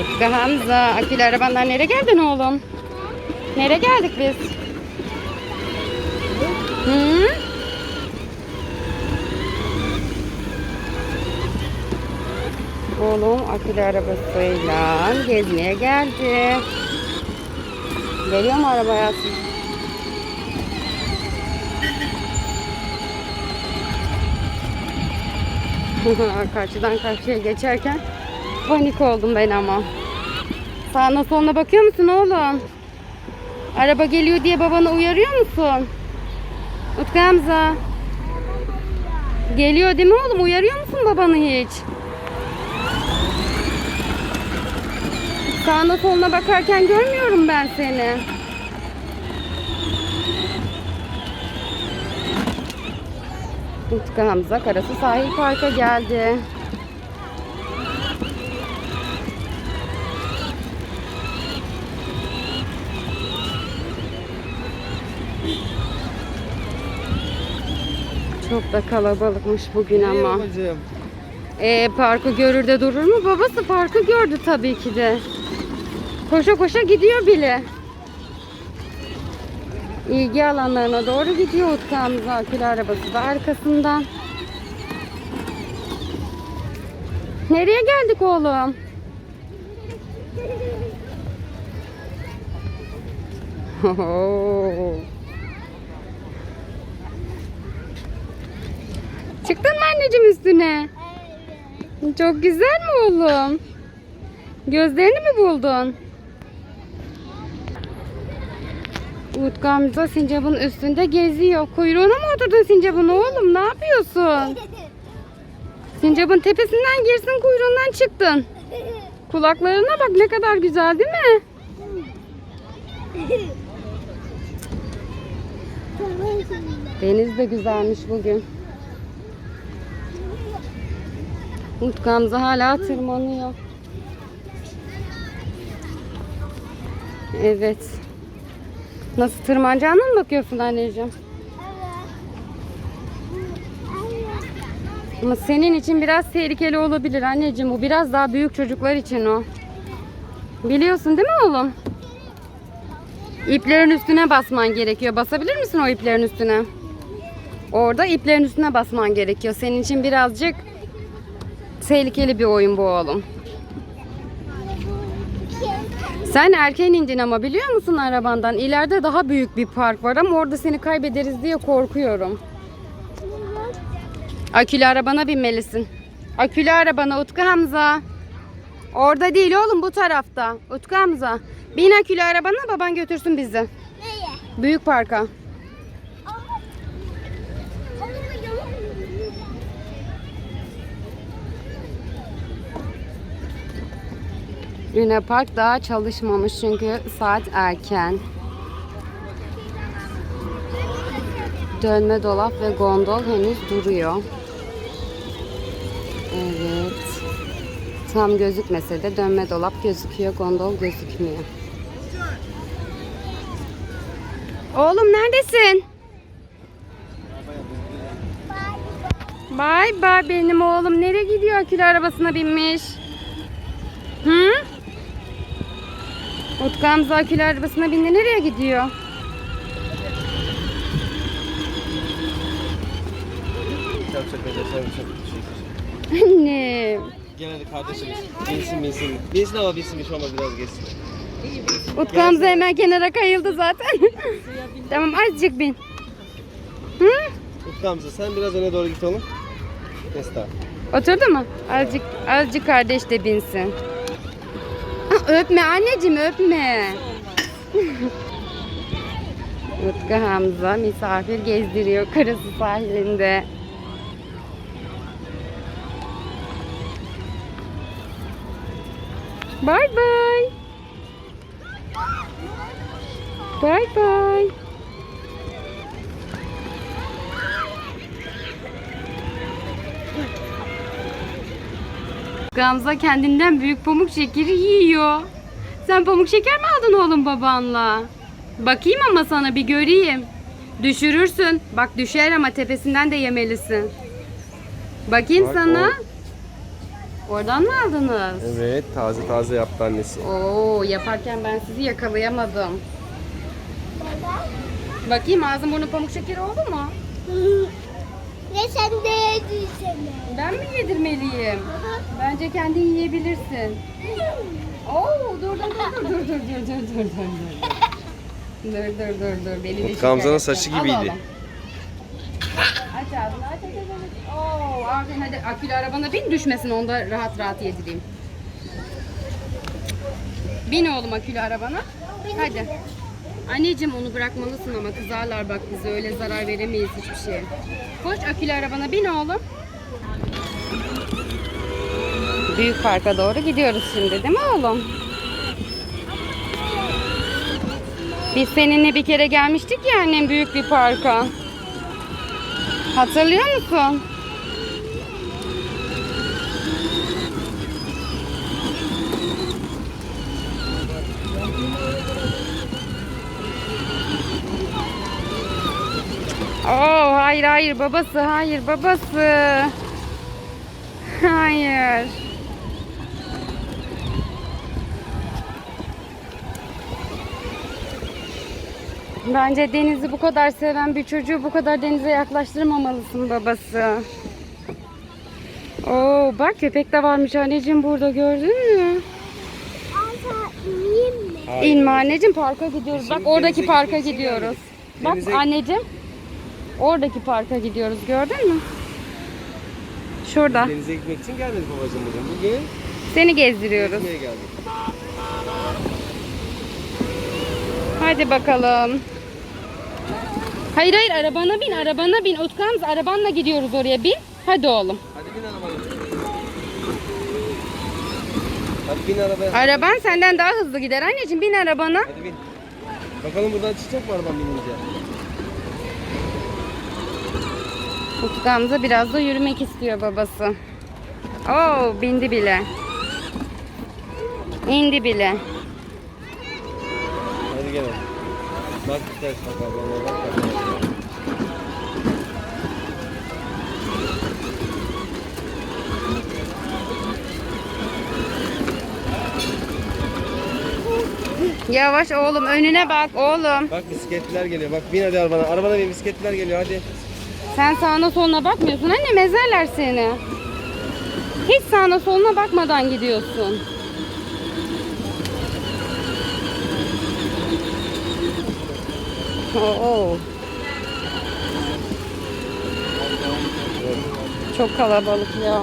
Utku Hamza, akülü arabandan nereye geldin oğlum? Nereye geldik biz? Hı? Oğlum akülü arabasıyla gezmeye geldi. Geliyor mu araba hayatım? Karşıdan karşıya geçerken panik oldum ben ama. Sağına soluna bakıyor musun oğlum? Araba geliyor diye babanı uyarıyor musun? Utku Hamza. Geliyor değil mi oğlum? Uyarıyor musun babanı hiç? Sağına soluna bakarken görmüyorum ben seni. Utku Hamza Karasu Sahil Park'a geldi. Çok da kalabalıkmış bugün ama. Babacığım. E, parkı görür de durur mu? Babası parkı gördü tabii ki de. Koşa koşa gidiyor bile. İlgi alanlarına doğru gidiyor Utku Hamza. Arabası da arkasından. Nereye geldik oğlum? Oho. Çıktın mı anneciğim üstüne? Çok güzel mi oğlum? Gözlerini mi buldun? Utku amca sincapın üstünde geziyor. Kuyruğuna mı oturdun sincapın oğlum? Ne yapıyorsun? Sincapın tepesinden girsin kuyruğundan çıktın. Kulaklarına bak ne kadar güzel değil mi? Deniz de güzelmiş bugün. Utku Hamza hala tırmanıyor. Evet. Nasıl tırmanacağına mı bakıyorsun anneciğim? Ama senin için biraz tehlikeli olabilir anneciğim. Bu biraz daha büyük çocuklar için o. Biliyorsun değil mi oğlum? İplerin üstüne basman gerekiyor. Basabilir misin o iplerin üstüne? Orada iplerin üstüne basman gerekiyor. Senin için birazcık tehlikeli bir oyun bu oğlum. Sen erken indin ama biliyor musun arabandan? İleride daha büyük bir park var ama orada seni kaybederiz diye korkuyorum. Akülü arabana binmelisin. Akülü arabana Utku Hamza. Orada değil oğlum bu tarafta. Utku Hamza. Bin akülü arabana baban götürsün bizi. Neye? Büyük parka. Luna Park daha çalışmamış çünkü saat erken. Dönme dolap ve gondol henüz duruyor. Evet. Tam gözükmese de dönme dolap gözüküyor, gondol gözükmüyor. Oğlum neredesin? Bay bay benim oğlum. Nereye gidiyor akülü arabasına binmiş? Utku Hamza akülü arabasına bindi. Nereye gidiyor? Çok çok çok çok Annem. Gel hadi kardeşimiz. Binsin binsin. Binsin ama binsin bir şey olmaz biraz geçsin. Utku Hamza hemen kenara kayıldı zaten. tamam azıcık bin. Hı? Utku Hamza sen biraz öne doğru git oğlum. Nesta. Oturdu mu? Azıcık, azıcık kardeş de binsin. Öpme anneciğim öpme. Utku Hamza misafir gezdiriyor karısı sahilinde. Bye bye. Bye bye. Gamze kendinden büyük pamuk şekeri yiyor. Sen pamuk şeker mi aldın oğlum babanla? Bakayım ama sana bir göreyim. Düşürürsün. Bak düşer ama tepesinden de yemelisin. Bakayım Bak sana. Oradan mı aldınız? Evet taze taze yaptı annesi. Oo yaparken ben sizi yakalayamadım. Bakayım ağzın burnu pamuk şekeri oldu mu? Ne sen de yediysene. Ben mi yedirmeliyim? Bence kendin yiyebilirsin. Oo dur dur dur dur dur dur dur dur dur dur dur. Dur dur dur dur beni de Utku Hamza'nın şikayet saçı etme. Al gibiydi. oğlum. Aç ağzını aç aç aç. aç. Oo aferin hadi akülü arabana bin düşmesin onda rahat rahat yedireyim. Bin oğlum akülü arabana. Hadi. Anneciğim onu bırakmalısın ama kızarlar bak bize öyle zarar veremeyiz hiçbir şeye. Koş akülü arabana bin oğlum. Büyük parka doğru gidiyoruz şimdi değil mi oğlum? Biz seninle bir kere gelmiştik ya annem büyük bir parka. Hatırlıyor musun? Oo hayır hayır babası hayır babası. Hayır. Bence denizi bu kadar seven bir çocuğu bu kadar denize yaklaştırmamalısın babası. Oo bak köpek de varmış anneciğim burada gördün mü? İnme anneciğim parka gidiyoruz. Biz Bak şimdi oradaki parka gidiyoruz. Bak anneciğim. Oradaki parka gidiyoruz gördün mü? Şurada. Denize gitmek için gelmedik babacığım bugün. Bugün Seni gezdiriyoruz. gezmeye geldik. Hadi bakalım. Hayır hayır arabana bin arabana bin. Utkan arabanla gidiyoruz oraya bin. Hadi oğlum. Hadi bin arabaya. Hadi bin arabaya. Araban senden daha hızlı gider anneciğim bin arabana. Hadi bin. Bakalım buradan çıkacak mı araban binince? Da biraz da yürümek istiyor babası. Oo bindi bile. İndi bile. Hadi gel. Bak ters bak ablama bak. Yavaş oğlum önüne bak oğlum. Bak bisikletliler geliyor. Bak bin hadi arabana. Arabana bin bisikletliler geliyor hadi. Sen sağına soluna bakmıyorsun anne mezerler seni. Hiç sağına soluna bakmadan gidiyorsun. Oo. Çok kalabalık ya.